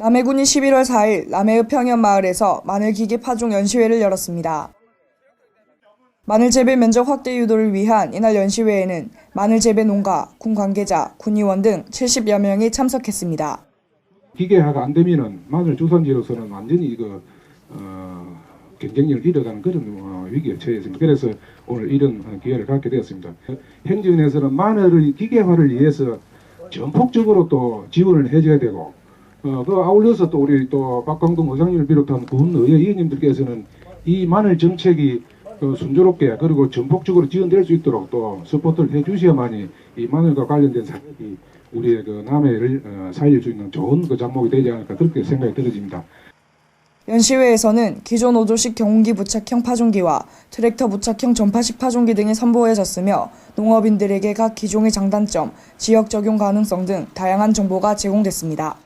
남해군이 11월 4일 남해읍 평현 마을에서 마늘 기계 파종 연시회를 열었습니다. 마늘 재배 면적 확대 유도를 위한 이날 연시회에는 마늘 재배 농가, 군 관계자, 군의원 등 70여 명이 참석했습니다. 기계화가 안 되면은 마늘 주산지로서는 완전히 이거 어, 경쟁력을 잃어가는 그런 어, 위기에 처했습니다. 그래서 오늘 이런 어, 기회를 갖게 되었습니다. 행정에서는 마늘의 기계화를 위해서 전폭적으로 또 지원을 해줘야 되고 어, 그 아울러서 또 우리 또 박광동 의장님을 비롯한 군 의회 의원님들께서는 이 마늘 정책이 그 순조롭게 그리고 전폭적으로 지원될 수 있도록 또 서포트를 해주셔야만이 이 마늘과 관련된 사업이 우리의 그 남해를 어, 살릴 수 있는 좋은 그 장목이 되지 않을까 그렇게 생각이 들어집니다. 연시회에서는 기존 5조식 경운기 부착형 파종기와 트랙터 부착형 전파식 파종기 등이 선보여졌으며 농업인들에게 각 기종의 장단점, 지역 적용 가능성 등 다양한 정보가 제공됐습니다.